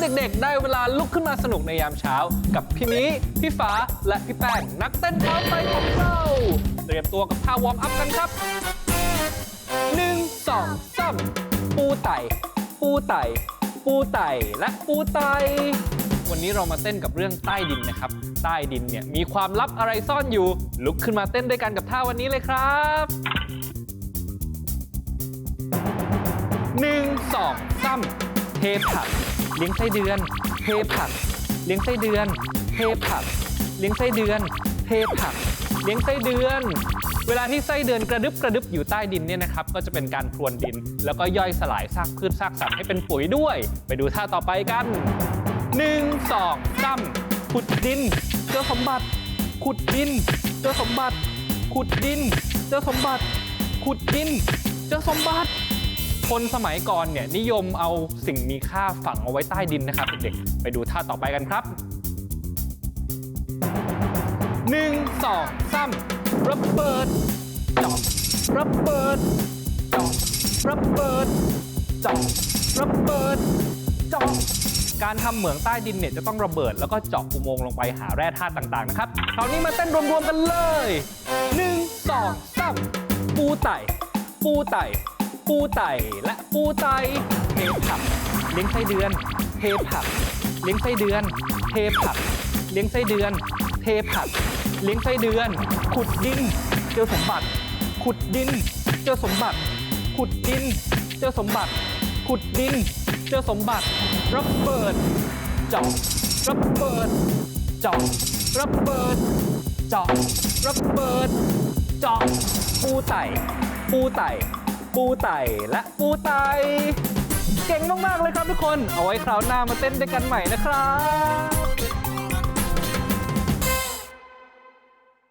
เด็กๆ ได้เวลาลุกขึ้นมาสนุกในยามเช้า กับพี่มิพี่ฟ้า และพี่แป้งนักเต้นเท้าไฟของเราเตรียมตัวกับท่าวอร์มอัพกันครับหนึ่งสองสามปูไต่ ปูไต่ ปูไต่และปูไต่วันนี้เรามาเต้นกับเรื่องใต้ดินนะครับ ใต้ดินเนี่ยมีความลับอะไรซ่อนอยู่ ลุกขึ้นมาเต้นด้วยกันกับท่าวันนี้เลยครับหนึ่งสองสามเทผัก เลี้ยงไส้เดือน เทผัก เลี้ยงไส้เดือน เทผัก เลี้ยงไส้เดือน เทผัก เลี้ยงไส้เดือน เวลาที่ไส้เดือนกระดึบกระดึบอยู่ใต้ดินเนี่ยนะครับ ก็จะเป็นการพรวนดิน แล้วก็ย่อยสลายซากพืชซากสัตว์ให้เป็นปุ๋ยด้วย ไปดูท่าต่อไปกันหนึ่งสองสามขุดดิน เจอสมบัติ ขุดดิน เจอสมบัติ ขุดดิน เจอสมบัติ ขุดดิน เจอสมบัติ คนสมัยก่อนเนี่ยนิยมเอาสิ่งมีค่าฝังเอาไว้ใต้ดินนะครับเด็กๆไปดูท่าต่อไปกันครับ 1 2 3ระเบิดจาะระเบิดจาะระเบิดจาะระเบิดจาะการทำเหมืองใต้ดินเนี่ยจะต้องระเบิดแล้วก็เจาะอุโมงค์ลงไปหาแร่ธาตุต่างๆนะครับคราวนี้มาเต้นรวมๆกันเลย 1 2 3ปูไต่ ปูไต่ ปูไต่และปูไตเทผัก เลี้ยงไส้เดือน เทผัก เลี้ยงไส้เดือน เทผัก เลี้ยงไส้เดือน เทผัก เลี้ยงไส้เดือน ขุดดิน เจอสมบัติ ขุดดิน เจอสมบัติ ขุดดิน เจอสมบัติ ขุดดิน เจอสมบัติระเบิดเจาะระเบิดเจาะระเบิดเจาะระเบิดเจาะปูไต่ปูไต่ ปูไต่และปูไต่เก่งมาก ๆ เลยครับทุกคน เอาไว้คราวหน้ามาเต้นด้วยกันใหม่นะครับ